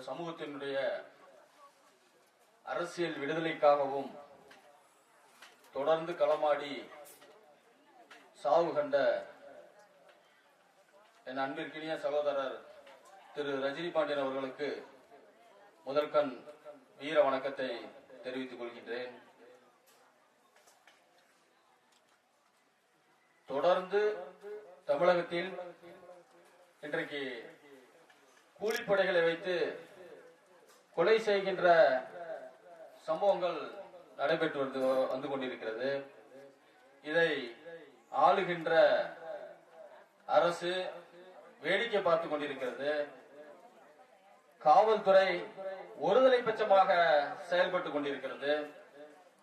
இந்த சமூகத்தினுடைய அரசியல் விடுதலைக்காகவும் தொடர்ந்து களமாடி சாவு கண்ட என் அன்பிற்கினிய சகோதரர் திரு ரஜினி பாண்டியன் அவர்களுக்கு முதற்கண் வீர வணக்கத்தை தெரிவித்துக் கொள்கின்றேன். தொடர்ந்து தமிழகத்தில் இன்றைக்கு கூலிப்படைகளை வைத்து கொலை செய்கின்ற சம்பவங்கள் நடைபெற்று வந்து வந்து கொண்டிருக்கிறது. இதை ஆளுகின்ற அரசு வேடிக்கை பார்த்து கொண்டிருக்கிறது. காவல்துறை ஒருதலை பட்சமாக செயல்பட்டு கொண்டிருக்கிறது.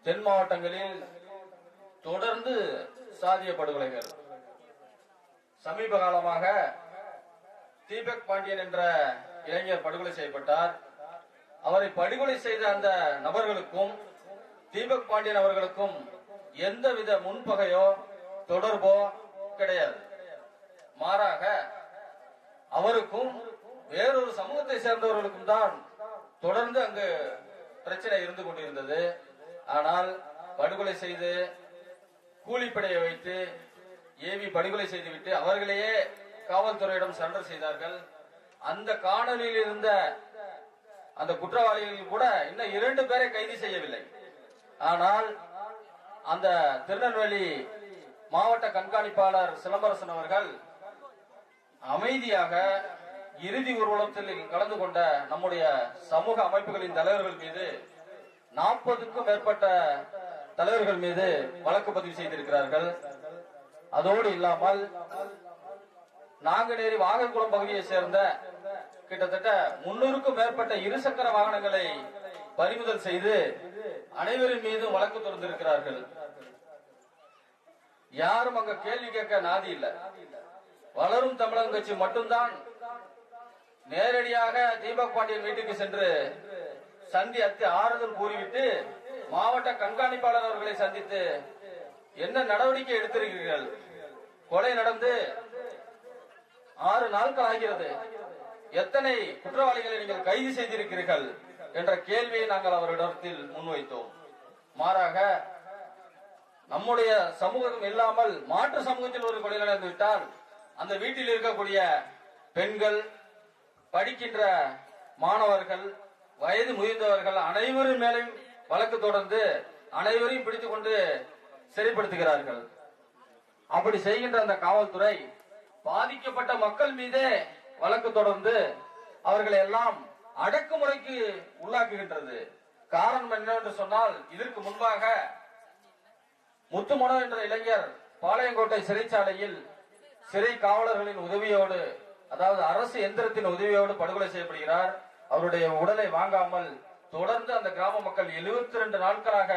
தென் மாவட்டங்களில் தொடர்ந்து சாதிய படுகொலைகள். சமீப காலமாக தீபக் பாண்டியன் என்ற இளைஞர் படுகொலை செய்யப்பட்டார். அவரை படுகொலை செய்த அந்த நபர்களுக்கும் தீபக் பாண்டியன் அவர்களுக்கும் எந்தவித முன்பகையோ தொடர்போ கிடையாது. மாறாக அவருக்கும் வேறொரு சமூகத்தை சேர்ந்தவர்களுக்கும் தான் தொடர்ந்து அங்கு பிரச்சனை இருந்து கொண்டிருந்தது. ஆனால் படுகொலை செய்து கூலிப்படையை வைத்து ஏவி படுகொலை செய்துவிட்டு அவர்களையே காவல்துறையிடம் சரண்டர் செய்தார்கள். அந்த காணொலியில் இருந்த அந்த குற்றவாளிகள் கூட இன்னும் இரண்டு பேரை கைது செய்யவில்லை. ஆனால் அந்த திருநெல்வேலி மாவட்ட கண்காணிப்பாளர் சிலம்பரசன் அவர்கள் அமைதியாக இறுதி ஊர்வலத்தில் கலந்து கொண்ட நம்முடைய சமூக அமைப்புகளின் தலைவர்கள் மீது நாற்பதுக்கும் மேற்பட்ட தலைவர்கள் மீது வழக்கு பதிவு செய்திருக்கிறார்கள். அதோடு இல்லாமல் நாங்குநேரி வாகன்குளம் பகுதியை சேர்ந்த கிட்டத்தட்ட முன்னூறுக்கும் மேற்பட்ட இருசக்கர வாகனங்களை பறிமுதல் செய்து அனைவரின் மீதும் வழக்கு தொடர்ந்திருக்கிறார்கள் யாரும் அங்க கேள்வி கேட்க நாதி இல்ல. வளரும் தமிழகம் கட்சி மட்டும்தான் நேரடியாக தீபக் பாண்டியன் வீட்டுக்கு சென்று சந்தி அத்து ஆறுதல் கூறிவிட்டு மாவட்ட கண்காணிப்பாளர் அவர்களை சந்தித்து என்ன நடவடிக்கை எடுத்திருக்கிறீர்கள்? கொலை நடந்து ஆறு நாட்கள் ஆகிறது. எத்தனை குற்றவாளிகளை நீங்கள் கைது செய்திருக்கிறீர்கள் என்ற கேள்வியை நாங்கள் அவரிடத்தில் முன்வைத்தோம். மாறாக நம்முடைய சமூகம் இல்லாமல் மாற்று சமூகத்தில் ஒரு கொலை நடந்து விட்டால் அந்த வீட்டில் இருக்கக்கூடிய பெண்கள் படிக்கின்ற மாணவர்கள் வயது முதிர்ந்தவர்கள் அனைவரும் மேலும் வழக்கு தொடர்ந்து அனைவரையும் பிடித்துக் கொண்டு சிறைப்படுத்துகிறார்கள். அப்படி செய்கின்ற அந்த காவல்துறை பாதிக்கப்பட்ட மக்கள் மீதே வழக்கு தொடர்ந்து அவர்களை எல்லாம் அடக்குமுறைக்கு உள்ளாக்குகின்றது. காரணம் என்னவென்று சொன்னால் இதற்கு முன்பாக முத்துமனோ என்ற இளைஞர் பாளையங்கோட்டை சிறைச்சாலையில் சிறை காவலர்களின் உதவியோடு அதாவது அரசு எந்திரத்தின் உதவியோடு படுகொலை செய்யப்படுகிறார். அவருடைய உடலை வாங்காமல் தொடர்ந்து அந்த கிராம மக்கள் 72 ரெண்டு நாட்களாக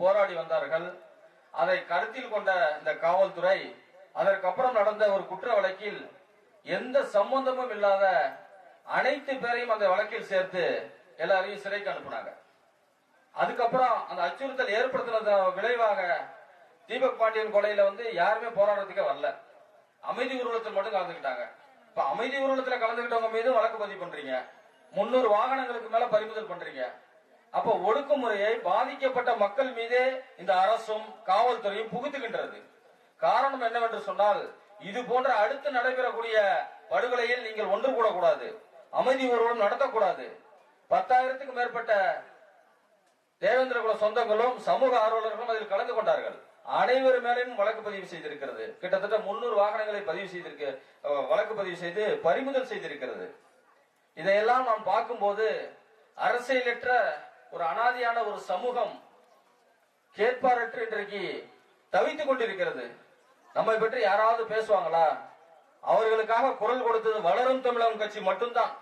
போராடி வந்தார்கள். அதை கருத்தில் கொண்ட இந்த காவல்துறை அதற்கப்புறம் நடந்த ஒரு குற்ற வழக்கில் எந்த சம்பந்தமும் இல்லாத அனைத்து பேரையும் அந்த வழக்கில் சேர்த்து எல்லாரையும் சிறைக்கு அனுப்புனாங்க. அதுக்கப்புறம் அந்த அச்சுறுத்தல் ஏற்படுத்தினது விளைவாக தீபக் பாண்டியன் கொலையில வந்து யாருமே போராடுறதுக்கே வரல. அமைதி ஊர்வலத்தில் மட்டும் கலந்துக்கிட்டாங்க. இப்ப அமைதி ஊர்வலத்துல கலந்துக்கிட்டவங்க மீது வழக்கு பதிவு பண்றீங்க. முன்னூறு வாகனங்களுக்கு மேல பறிமுதல் பண்றீங்க. அப்ப ஒடுக்குமுறையை பாதிக்கப்பட்ட மக்கள் மீதே இந்த அரசும் காவல்துறையும் புகுத்துகின்றது. காரணம் என்னவென்று சொன்னால் இது போன்ற அடுத்து நடைபெறக்கூடிய படுகொலையில் நீங்கள் ஒன்று கூடக்கூடாது. அமைதி ஊர்வலம் நடத்தக்கூடாது. பத்தாயிரத்துக்கும் மேற்பட்ட தேவேந்திரகுல சொந்தங்களும் சமூக ஆர்வலர்களும் அதில் கலந்து கொண்டார்கள். அனைவர் மேலையும் வழக்கு பதிவு செய்திருக்கிறது. கிட்டத்தட்ட முன்னூறு வாகனங்களை பதிவு செய்திருக்க வழக்கு பதிவு செய்து பறிமுதல் செய்திருக்கிறது. இதையெல்லாம் நாம் பார்க்கும்போது அரசியலற்ற ஒரு அனாதியான ஒரு சமூகம் கேட்பாரற்று இன்றைக்கு தவித்துக் கொண்டிருக்கிறது. நம்மை பற்றி யாராவது பேசுவாங்களா? அவர்களுக்காக குரல் கொடுத்தது வளரும் தமிழகம் கட்சி மட்டும்தான்.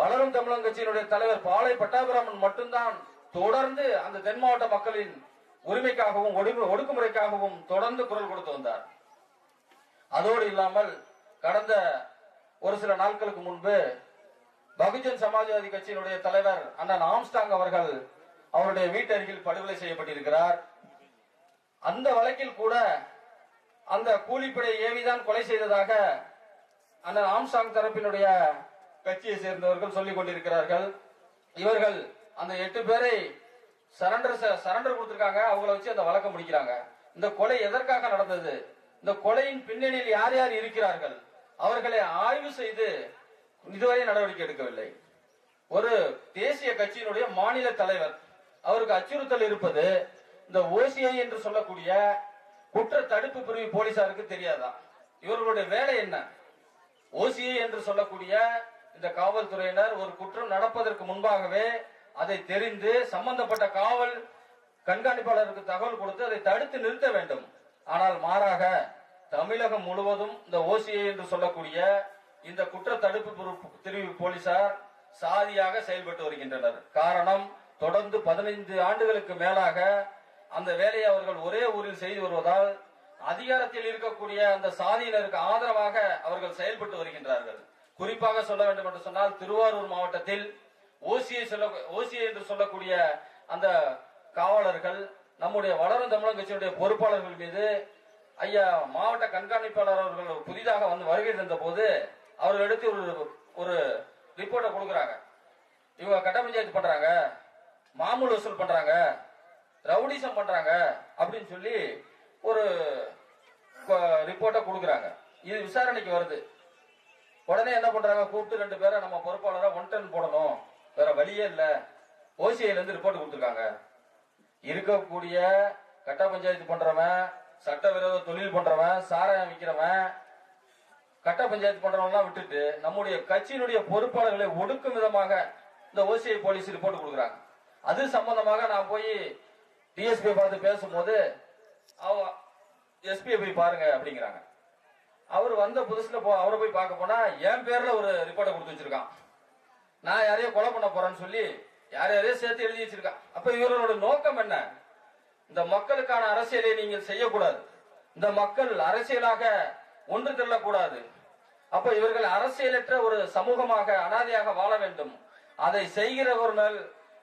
வளரும் தமிழகம் கட்சியினுடைய தலைவர் பாலை பட்டாபிராமன் மட்டும்தான். தொடர்ந்து அந்த தென் மாவட்ட மக்களின் உரிமைக்காகவும் ஒடுக்குமுறைக்காகவும் தொடர்ந்து குரல் கொடுத்து வந்தார். அதோடு இல்லாமல் கடந்த ஒரு சில நாட்களுக்கு முன்பு பகுஜன் சமாஜ்வாதி கட்சியினுடைய தலைவர் அண்ணன் ஆம்ஸ்டாங் அவர்கள் அவருடைய வீட்டருகில் படுகொலை செய்யப்பட்டிருக்கிறார். அந்த வழக்கில் கூட அந்த கூலிப்படை ஏவிதான் கொலை செய்ததாக அண்ணன் ஆம்சாங் தரப்பினுடைய கட்சியை சேர்ந்தவர்கள் சொல்லிக் கொண்டிருக்கிறார்கள். இவர்கள் அந்த எட்டு பேரை சரண்டர் சரண்டர் கொடுத்திருக்காங்க. அவங்கள வச்சு அந்த வழக்கம் முடிக்கிறாங்க. இந்த கொலை எதற்காக நடந்தது? இந்த கொலையின் பின்னணியில் யார் யார் இருக்கிறார்கள்? அவர்களை ஆய்வு செய்து இதுவரை நடவடிக்கை எடுக்கவில்லை. ஒரு தேசிய கட்சியினுடைய மாநில தலைவர் அவருக்கு அச்சுறுத்தல் இருப்பது இந்த ஓசிஐ என்று சொல்லக்கூடிய குற்ற தடுப்பு பிரிவு போலீசாருக்கு தெரியாதா? இவர்களுடைய வேலை என்ன? ஓசிஐ என்று சொல்லக்கூடிய இந்த காவல்துறையினர் ஒரு குற்றம் நடப்பதற்கு முன்பாகவே அதை தெரிந்து சம்பந்தப்பட்ட காவல் கண்காணிப்பாளருக்கு தகவல் கொடுத்து அதை தடுத்து நிறுத்த வேண்டும். ஆனால் மாறாக தமிழகம் முழுவதும் இந்த ஓசிஐ என்று சொல்லக்கூடிய இந்த குற்ற தடுப்பு பிரிவு போலீசார் சாதியாக செயல்பட்டு வருகின்றனர். காரணம் தொடர்ந்து பதினைந்து ஆண்டுகளுக்கு மேலாக அந்த வேலையை அவர்கள் ஒரே ஊரில் செய்து வருவதால் அதிகாரத்தில் இருக்கக்கூடிய அந்த சாதியினருக்கு ஆதரவாக அவர்கள் செயல்பட்டு வருகின்றார்கள். குறிப்பாக சொல்ல வேண்டும் என்று சொன்னால் திருவாரூர் மாவட்டத்தில் ஓசியை சொல்ல ஓசியை என்று சொல்லக்கூடிய அந்த காவலர்கள் நம்முடைய வளரும் தமிழக கட்சியுடைய பொறுப்பாளர்கள் மீது ஐயா மாவட்ட கண்காணிப்பாளர் அவர்கள் புதிதாக வந்து வருகை தந்த போது அவர்கள் எடுத்து ஒரு ஒரு ரிப்போர்ட்டை கொடுக்குறாங்க. இவங்க கட்ட பஞ்சாயத்து பண்றாங்க மாமூல் வசூல் பண்றாங்க. ரவுடிசம் பண்றாங்க அப்படின்னு சொல்லி ஒரு ரிப்போர்ட்டை கொடுக்குறாங்க. இது விசாரணைக்கு வருது. உடனே என்ன பண்றாங்க? கூப்பிட்டு ரெண்டு பேரை நம்ம பொறுப்பாளராக ஒன் டன் போடணும். வேற வழியே இல்லை. ஓசிஐல இருந்து ரிப்போர்ட் கொடுத்துருக்காங்க. இருக்கக்கூடிய கட்ட பஞ்சாயத்து பண்றவன் சட்டவிரோத தொழில் பண்றவன் சாராயம் விற்கிறவன் கட்ட பஞ்சாயத்து பண்றவன்லாம் விட்டுட்டு நம்முடைய கட்சியினுடைய பொறுப்பாளர்களை ஒடுக்கும் விதமாக இந்த ஓசிஐ போலீஸ் ரிப்போர்ட் கொடுக்குறாங்க. அது சம்பந்தமாக நான் போய் டிஎஸ்பி பார்த்து பேசும்போது அவ எஸ்பியை போய் பாருங்க அப்படிங்கிறாங்க. அவர் வந்த புதுசுல போ அவரை போய் பார்க்க போனா என் பேர்ல ஒரு ரிப்போர்ட்டை கொடுத்து வச்சிருக்கான். நான் யாரையோ கொலை பண்ண போறேன்னு சொல்லி யார் யாரையோ சேர்த்து எழுதி வச்சிருக்கான் அப்ப இவரோட நோக்கம் என்ன? இந்த மக்களுக்கான அரசியலை நீங்கள் செய்யக்கூடாது. இந்த மக்கள் அரசியலாக ஒன்று திரளக்கூடாது. அப்ப இவர்கள் அரசியலற்ற ஒரு சமூகமாக அனாதையாக வாழ வேண்டும். அதை செய்கிறவர்கள்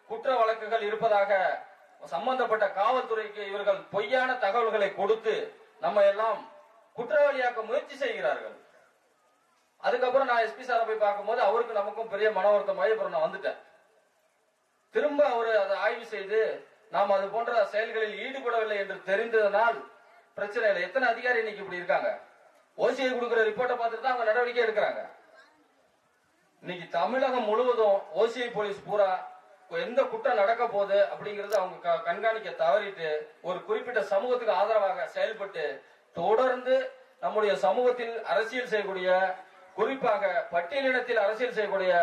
குற்ற வழக்குகள் இருப்பதாக சம்பந்தப்பட்ட காவல்துறைக்கு இவர்கள் பொய்யான தகவல்களை கொடுத்து நம்ம எல்லாம் குற்றவாளியாக்க முயற்சி செய்கிறார்கள். அதுக்கப்புறம் நான் எஸ்பி சாரை போய் பார்க்கும்போது அவருக்கு நமக்கும் பெரிய மன வருத்தமாயி அப்புறம் நான் வந்துட்டேன். திரும்ப அவர் அதை ஆய்வு செய்து நாம் அது போன்ற செயல்களில் ஈடுபடவில்லை என்று தெரிந்ததனால் பிரச்சனை இல்லை எத்தனை அதிகாரி இன்னைக்கு இப்படி இருக்காங்க? ஓசிஐ கொடுக்கிற ரிப்போர்ட்டை பார்த்துட்டு தான் அவங்க நடவடிக்கை எடுக்கிறாங்க. இன்னைக்கு தமிழகம் முழுவதும் ஓசிஐ போலீஸ் பூரா எந்த குற்றம் நடக்க போகுது அப்படிங்கறத அவங்க க- கண்காணிக்க தவறிட்டு ஒரு குறிப்பிட்ட சமூகத்துக்கு ஆதரவாக செயல்பட்டு தொடர்ந்து நம்முடைய சமூகத்தில் அரசியல் செய்யக்கூடிய குறிப்பாக பட்டியலினத்தில் அரசியல் செய்யக்கூடிய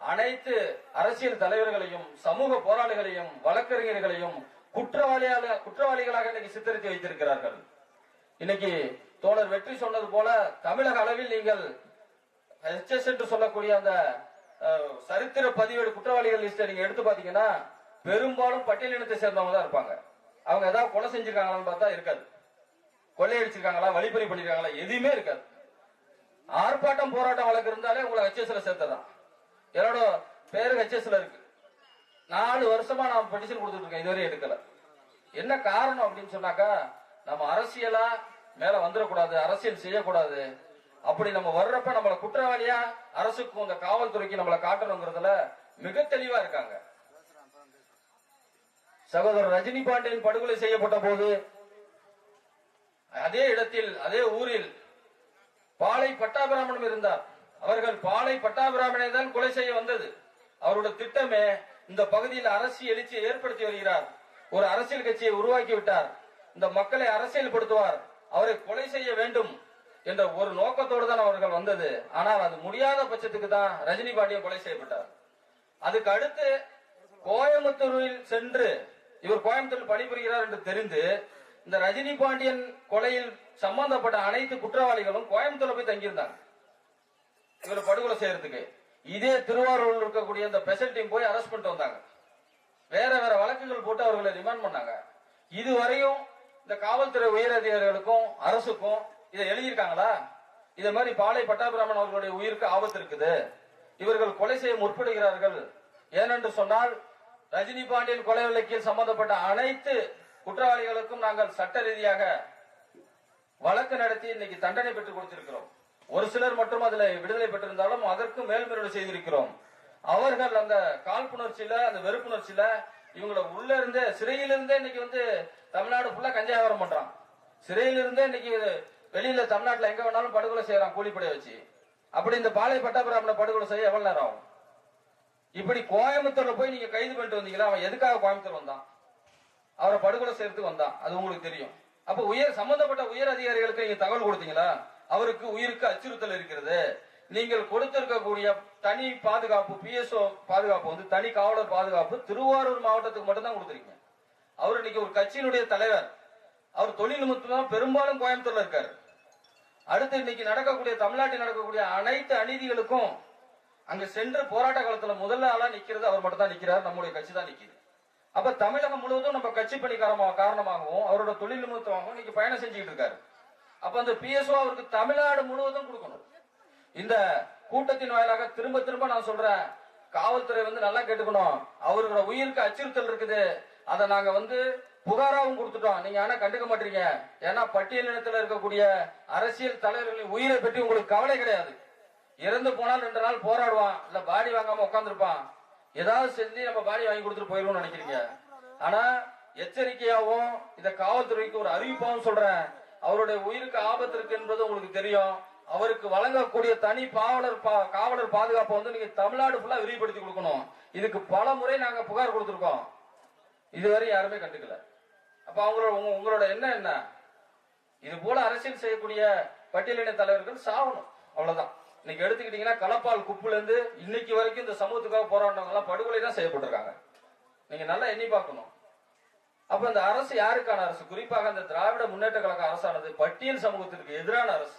அனைத்து அரசியல் தலைவர்களையும் சமூக போராளிகளையும் வழக்கறிஞர்களையும் குற்றவாளியால குற்றவாளிகளாக இன்னைக்கு சித்தரித்து வைத்திருக்கிறார்கள். இன்னைக்கு தோழர் வெற்றி சொன்னது போல தமிழக அளவில் நீங்கள் ஹெச்எஸ் என்று சொல்லக்கூடிய அந்த சரித்திர பதிவேடு குற்றவாளிகள் லிஸ்ட நீங்க எடுத்து பாத்தீங்கன்னா பெரும்பாலும் பட்டியலினத்தை சேர்ந்தவங்க தான் இருப்பாங்க. அவங்க ஏதாவது கொலை செஞ்சிருக்காங்களான்னு பார்த்தா இருக்காது. கொள்ளையடிச்சிருக்காங்களா வழிப்பறி பண்ணிருக்காங்களா எதுவுமே இருக்காது. ஆர்ப்பாட்டம் போராட்டம் வழக்கு இருந்தாலே உங்களை ஹெச்எஸ்ல சேர்த்ததான். என்னோட பேரு ஹெச்எஸ்ல இருக்கு. நாலு வருஷமா நான் பெட்டிஷன் கொடுத்துட்டு இருக்கேன் இதுவரை எடுக்கல. என்ன காரணம் அப்படின்னு சொன்னாக்கா நம்ம அரசியலா மேல வந்துடக்கூடாது அரசியல் செய்யக்கூடாது அப்படி நம்ம வர்றப்ப நம்மள குற்றவாளியா அரசுக்கும் இந்த காவல்துறைக்கு நம்மளை காட்டணுங்கிறதுல மிக தெளிவா இருக்காங்க. சகோதரர் ரஜினி பாண்டியன் படுகொலை செய்யப்பட்ட போது அதே இடத்தில் அதே ஊரில் பாலை பட்டாபிராமணம் இருந்தார். அவர்கள் பாலை பட்டாபிராமனை தான் கொலை செய்ய வந்தது. அவரோட திட்டமே இந்த பகுதியில் அரசியல் எழுச்சியை ஏற்படுத்தி வருகிறார். ஒரு அரசியல் கட்சியை உருவாக்கி விட்டார். இந்த மக்களை அரசியல்படுத்துவார். அவரை கொலை செய்ய வேண்டும். என்ற ஒரு நோக்கத்தோடு தான் அவர்கள் வந்தது. ஆனால் அது முடியாத பட்சத்துக்கு தான் ரஜினி பாண்டியன் கொலை செய்யப்பட்டார். அதுக்கு அடுத்து கோயம்புத்தூரில் சென்று இவர் கோயம்புத்தூரில் பணிபுரிகிறார் என்று தெரிந்து இந்த ரஜினி பாண்டியன் கொலையில் சம்பந்தப்பட்ட அனைத்து குற்றவாளிகளும் கோயம்புத்தூர்ல போய் தங்கியிருந்தாங்க. இவரை படுகொலை செய்யறதுக்கு. இதே திருவாரூரில் இருக்கக்கூடிய இந்த ஸ்பெஷல் டீம் போய் அரெஸ்ட் பண்ணிட்டு வந்தாங்க. வேற வேற வழக்குகள் போட்டு அவர்களை ரிமாண்ட் பண்ணாங்க. இதுவரையும் இந்த காவல்துறை உயர் அதிகாரிகளுக்கும் அரசுக்கும் இதை எழுதியிருக்காங்களா? இதே மாதிரி பாலை பட்டாபிராமன் அவர்களுடைய உயிருக்கு ஆபத்து இருக்குது. இவர்கள் கொலை செய்ய முற்படுகிறார்கள். ஏனென்று சொன்னால் ரஜினி பாண்டியன் கொலை வழக்கில் சம்பந்தப்பட்ட அனைத்து குற்றவாளிகளுக்கும் நாங்கள் சட்ட ரீதியாக வழக்கு நடத்தி இன்னைக்கு தண்டனை பெற்றுக் கொடுத்திருக்கிறோம். ஒரு சிலர் மட்டும் அதுல விடுதலை பெற்றிருந்தாலும் அதற்கு மேல்முறையீடு செய்திருக்கிறோம். அவர்கள் அந்த காழ்ப்புணர்ச்சியில அந்த வெறுப்புணர்ச்சியில இவங்கள உள்ள இருந்தே சிறையிலிருந்தே இன்னைக்கு வந்து தமிழ்நாடு ஃபுல்லா கஞ்சா வியாபாரம் பண்றான். சிறையிலிருந்தே இன்னைக்கு வெளியில தமிழ்நாட்டுல எங்க வேணாலும் படுகொலை செய்யறான் கூலிப்படையை வச்சு. அப்படி இந்த பாளைய பட்டாபிராமனை படுகொலை செய்ய எவ்வளவு நேரம்? ஆகும் இப்படி கோயம்புத்தூர்ல போய் நீங்க கைது பண்ணிட்டு வந்தீங்களா? அவன் எதுக்காக கோயம்புத்தூர் வந்தான்? அவரை படுகொலை செய்யறதுக்கு வந்தான். அது உங்களுக்கு தெரியும். அப்ப உயர் சம்பந்தப்பட்ட உயர் அதிகாரிகளுக்கு நீங்க தகவல் கொடுத்தீங்களா? அவருக்கு உயிருக்கு அச்சுறுத்தல் இருக்கிறது. நீங்கள் கொடுத்திருக்கக்கூடிய தனி பாதுகாப்பு பிஎஸ்ஓ பாதுகாப்பு வந்து தனி காவலர் பாதுகாப்பு திருவாரூர் மாவட்டத்துக்கு மட்டும்தான் கொடுத்துருக்கீங்க. அவர் இன்னைக்கு ஒரு கட்சியினுடைய தலைவர். அவர் தொழில் நிமித்தமா பெரும்பாலும் கோயம்புத்தூர்ல இருக்காரு. அடுத்து இன்னைக்கு நடக்கக்கூடிய தமிழ்நாட்டில் நடக்கக்கூடிய அனைத்து அநீதிகளுக்கும் அங்க சென்று போராட்ட காலத்துல முதல்ல ஆளா நிக்கிறது அவர் மட்டும் தான் நிக்கிறார் நம்முடைய கட்சி தான் நிக்குது. அப்ப தமிழகம் முழுவதும் நம்ம கட்சி பணி காரணமாகவும் அவரோட தொழில் நிமித்தமாகவும் இன்னைக்கு பயணம் செஞ்சுக்கிட்டு இருக்காரு. அப்ப அந்த பிஎஸ்ஓ அவருக்கு தமிழ்நாடு முழுவதும் கொடுக்கணும். இந்த கூட்டத்தின் வாயிலாக திரும்ப திரும்ப நான் சொல்றேன் காவல்துறை வந்து நல்லா கேட்டுக்கணும். அவரோட உயிருக்கு அச்சுறுத்தல் இருக்குது. அதை நாங்க வந்து புகாராவும் கொடுத்துட்டோம். நீங்க ஆனா கண்டுக்க மாட்டீங்க. ஏன்னா பட்டியல் பட்டியலினத்துல இருக்கக்கூடிய அரசியல் தலைவர்களின் உயிரை பற்றி உங்களுக்கு கவலை கிடையாது. இறந்து போனால் ரெண்டு நாள் போராடுவான். இல்ல பாடி வாங்காம உட்காந்துருப்பான் ஏதாவது செஞ்சு நம்ம பாடி வாங்கி கொடுத்துட்டு போயிருவோம்னு நினைக்கிறீங்க. ஆனா எச்சரிக்கையாவும் இத காவல்துறைக்கு ஒரு அறிவிப்பாவும் சொல்றேன். அவருடைய உயிருக்கு ஆபத்து இருக்கு என்பது உங்களுக்கு தெரியும். அவருக்கு வழங்கக்கூடிய தனி பாவலர் பா- காவலர் பாதுகாப்பை வந்து நீங்க தமிழ்நாடு ஃபுல்லா விரிவுபடுத்தி கொடுக்கணும். இதுக்கு பல முறை நாங்க புகார் கொடுத்திருக்கோம். இதுவரை யாருமே கண்டுக்கல. அப்ப அவங்களோட உங்க- உங்களோட என்ன என்ன? இது போல அரசியல் செய்யக்கூடிய பட்டியலின தலைவர்கள் சாகணும். அவ்வளவுதான். இன்னைக்கு எடுத்துக்கிட்டீங்கன்னா களப்பால் குப்புல இருந்து இன்னைக்கு வரைக்கும் இந்த சமூகத்துக்காக போராடினவங்க எல்லாம் படுகொலை தான் செய்யப்பட்டிருக்காங்க. நீங்க நல்லா எண்ணி பார்க்கணும். அப்ப இந்த அரசு யாருக்கான அரசு? குறிப்பாக இந்த திராவிட முன்னேற்ற கழக அரசானது பட்டியல் சமூகத்திற்கு எதிரான அரசு.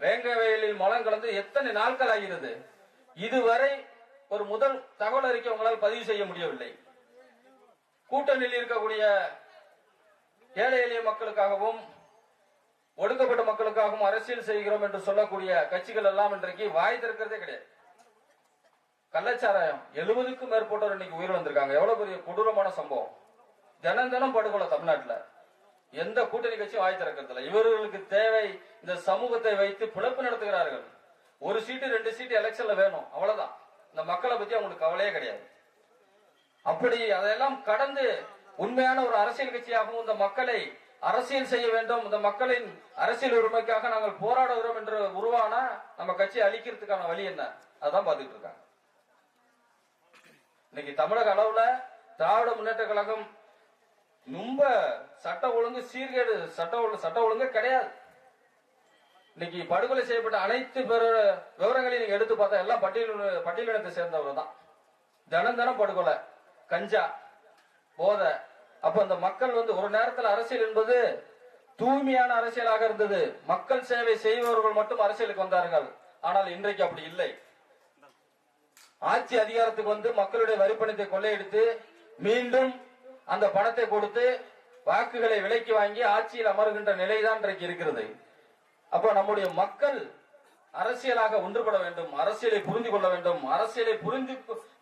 வேங்க வயலில் மலம் கலந்து எத்தனை நாட்கள் ஆகிறது? இதுவரை ஒரு முதல் தகவல் அறிக்கை உங்களால் பதிவு செய்ய முடியவில்லை. கூட்டணியில் இருக்கக்கூடிய ஏழை எளிய மக்களுக்காகவும் ஒடுக்கப்பட்ட மக்களுக்காகவும் அரசியல் செய்கிறோம் என்று சொல்லக்கூடிய கட்சிகள் எல்லாம் இன்றைக்கு வாய் திறக்கிறதே கிடையாது. கள்ளச்சாராயம் எழுபதுக்கும் மேற்பட்டோர் இன்னைக்கு உயிர் வந்திருக்காங்க. எவ்வளவு பெரிய கொடூரமான சம்பவம். தினம் தினம் படுகொலை தமிழ்நாட்டுல. எந்த கூட்டணி கட்சியும் வாய் திறக்கிறது இவர்களுக்கு தேவை இந்த சமூகத்தை வைத்து பிழப்பு நடத்துகிறார்கள். ஒரு சீட்டு ரெண்டு சீட்டு எலெக்ஷன்ல வேணும். அவ்வளவுதான். இந்த மக்களை பத்தி அவங்களுக்கு கவலையே கிடையாது. அப்படி அதையெல்லாம் கடந்து உண்மையான ஒரு அரசியல் கட்சியாகவும் இந்த மக்களை அரசியல் செய்ய வேண்டும். இந்த மக்களின் அரசியல் உரிமைக்காக நாங்கள் போராடுகிறோம் என்று உருவானா நம்ம கட்சியை அழிக்கிறதுக்கான வழி என்ன? அதான் பார்த்துட்டு இருக்காங்க. இன்னைக்கு தமிழக அளவுல திராவிட முன்னேற்ற கழகம் ரொம்ப சட்ட ஒழுங்கு சீர்கேடு சட்ட ஒழுங்கு சட்ட ஒழுங்கு கிடையாது. இன்னைக்கு படுகொலை செய்யப்பட்ட அனைத்து பேர விவரங்களையும் நீங்க எடுத்து பார்த்தா எல்லாம் பட்டியல் பட்டியலினத்தை சேர்ந்தவர் தான் தினம் தினம் படுகொலை கஞ்சா போதை அப்ப அந்த மக்கள் வந்து ஒரு நேரத்தில் அரசியல் என்பது தூய்மையான அரசியலாக இருந்தது. மக்கள் சேவை செய்பவர்கள் மட்டும் அரசியலுக்கு வந்தார்கள். ஆனால் இன்றைக்கு அப்படி இல்லை. ஆட்சி அதிகாரத்துக்கு வந்து மக்களுடைய வரிப்பணத்தை கொள்ளையடித்து மீண்டும் அந்த பணத்தை கொடுத்து வாக்குகளை விலைக்கு வாங்கி ஆட்சியில் அமருகின்ற நிலைதான் இன்றைக்கு இருக்கிறது. அப்ப நம்முடைய மக்கள் அரசியலாக ஒன்றுபட வேண்டும். அரசியலை புரிந்து கொள்ள வேண்டும். அரசியலை புரிந்து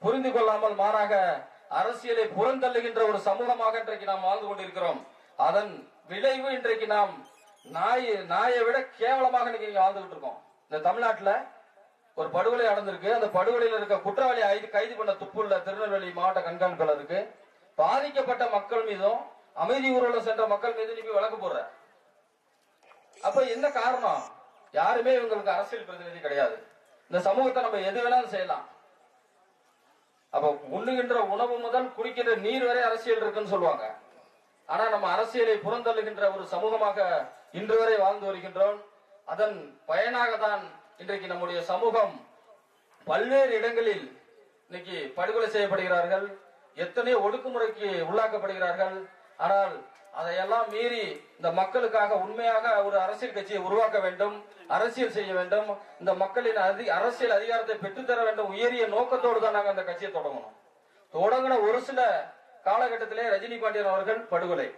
புரிந்து கொள்ளாமல் மாறாக அரசியலை புறந்தள்ளுகின்ற ஒரு சமூகமாக இன்றைக்கு நாம் வாழ்ந்து கொண்டிருக்கிறோம். அதன் விளைவு இன்றைக்கு நாம் நாய் நாயை விட கேவலமாக இன்னைக்கு வாழ்ந்துகிட்டு இருக்கோம். இந்த தமிழ்நாட்டுல ஒரு படுகொலை நடந்திருக்கு. அந்த படுகொலையில் இருக்க குற்றவாளி கைது கைது பண்ண துப்புள்ள திருநெல்வேலி மாவட்ட கண்காணிப்பாளருக்கு பாதிக்கப்பட்ட மக்கள் மீதும் அமைதி ஊர்வலம் சென்ற மக்கள் மீது நீ போய் வழக்கு போடுற. அப்ப என்ன காரணம்? யாருமே இவங்களுக்கு அரசியல் பிரதிநிதி கிடையாது. இந்த சமூகத்தை நம்ம எது வேணாலும் செய்யலாம். அப்ப உண்ணுகின்ற உணவு முதல் குடிக்கின்ற நீர் வரை அரசியல் இருக்குன்னு சொல்லுவாங்க. ஆனா நம்ம அரசியலை புறந்தள்ளுகின்ற ஒரு சமூகமாக இன்று வரை வாழ்ந்து வருகின்றோம். அதன் பயனாக தான் இன்றைக்கு நம்முடைய சமூகம் பல்வேறு இடங்களில் இன்னைக்கு படுகொலை செய்யப்படுகிறார்கள். எத்தனையோ ஒடுக்குமுறைக்கு உள்ளாக்கப்படுகிறார்கள். ஆனால் அதையெல்லாம் மீறி இந்த மக்களுக்காக உண்மையாக ஒரு அரசியல் கட்சியை உருவாக்க வேண்டும் அரசியல் செய்ய வேண்டும். இந்த மக்களின் அரசியல் அதிகாரத்தை பெற்றுத்தர வேண்டும். உயரிய நோக்கத்தோடு தான் நாங்கள் அந்த கட்சியை தொடங்கணும். தொடங்கின ஒரு சில காலகட்டத்திலே ரஜினி பாண்டியன் அவர்கள் படுகொலை.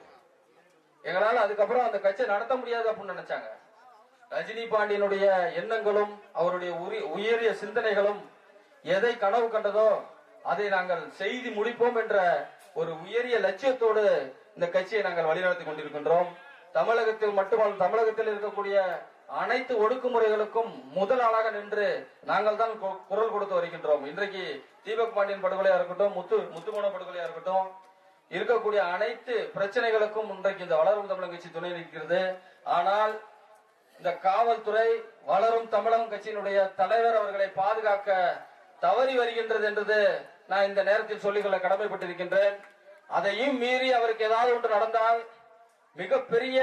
எங்களால் அதுக்கப்புறம் அந்த கட்சியை நடத்த முடியாது அப்படின்னு நினைச்சாங்க. ரஜினி பாண்டியனுடைய எண்ணங்களும் அவருடைய உரி- உயரிய சிந்தனைகளும் எதை கனவு கண்டதோ அதை நாங்கள் செய்து முடிப்போம் என்ற ஒரு உயரிய லட்சியத்தோடு இந்த கட்சியை நாங்கள் வழிநடத்தி கொண்டிருக்கின்றோம். தமிழகத்தில் மட்டுமல்ல தமிழகத்தில் இருக்கக்கூடிய அனைத்து ஒடுக்குமுறைகளுக்கும் முதல் ஆளாக நின்று நாங்கள் தான் கு- குரல் கொடுத்து வருகின்றோம். இன்றைக்கு தீபக் பாண்டியன் படுகொலையா இருக்கட்டும் முத்து முத்துமோன படுகொலையா இருக்கட்டும் இருக்கக்கூடிய அனைத்து பிரச்சனைகளுக்கும் இன்றைக்கு இந்த வளரும் தமிழக கட்சி துணை நிற்கிறது. ஆனால் இந்த காவல்துறை வளரும் தமிழகம் கட்சியினுடைய தலைவர் அவர்களை பாதுகாக்க தவறி வருகின்றது என்றது நான் இந்த நேரத்தில் சொல்லிக்கொள்ள கடமைப்பட்டிருக்கின்றேன். அதையும் மீறி அவருக்கு ஏதாவது ஒன்று நடந்தால் மிகப்பெரிய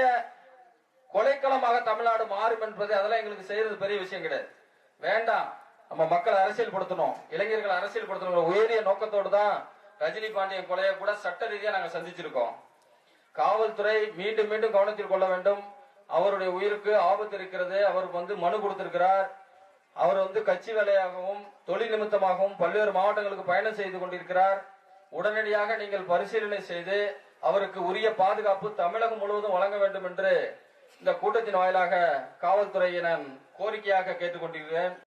கொலைக்களமாக தமிழ்நாடு மாறும் என்பது அதெல்லாம் எங்களுக்கு செய்யறது பெரிய விஷயம் கிடையாது. வேண்டாம். நம்ம மக்களை அரசியல் படுத்தணும் இளைஞர்கள் அரசியல் படுத்தணும் உயரிய நோக்கத்தோடு தான் ரஜினி பாண்டியன் கொலையை கூட சட்ட ரீதியா நாங்க சந்திச்சிருக்கோம். காவல்துறை மீண்டும் மீண்டும் கவனத்தில் கொள்ள வேண்டும். அவருடைய உயிருக்கு ஆபத்து இருக்கிறது. அவர் வந்து மனு கொடுத்திருக்கிறார். அவர் வந்து கட்சி வேலையாகவும் தொழில் நிமித்தமாகவும் பல்வேறு மாவட்டங்களுக்கு பயணம் செய்து கொண்டிருக்கிறார். உடனடியாக நீங்கள் பரிசீலனை செய்து அவருக்கு உரிய பாதுகாப்பு தமிழகம் முழுவதும் வழங்க வேண்டும் என்று இந்த கூட்டத்தின் வாயிலாக காவல்துறையை நான் கோரிக்கையாக கேட்டுக்கொண்டிருக்கிறேன்.